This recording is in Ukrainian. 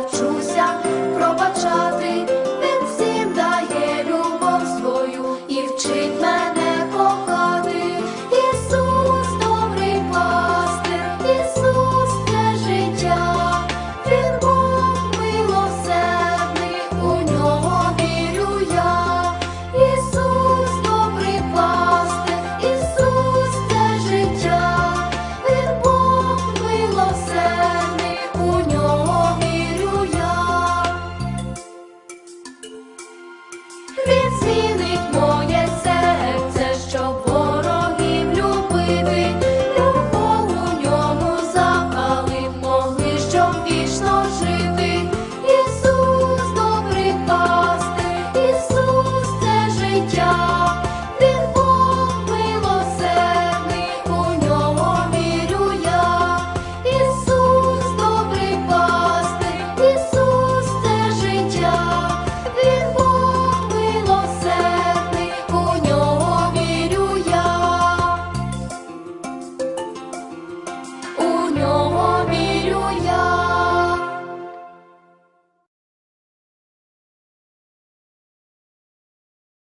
вчуся пробачати, він всім дає любов свою і вчить мене.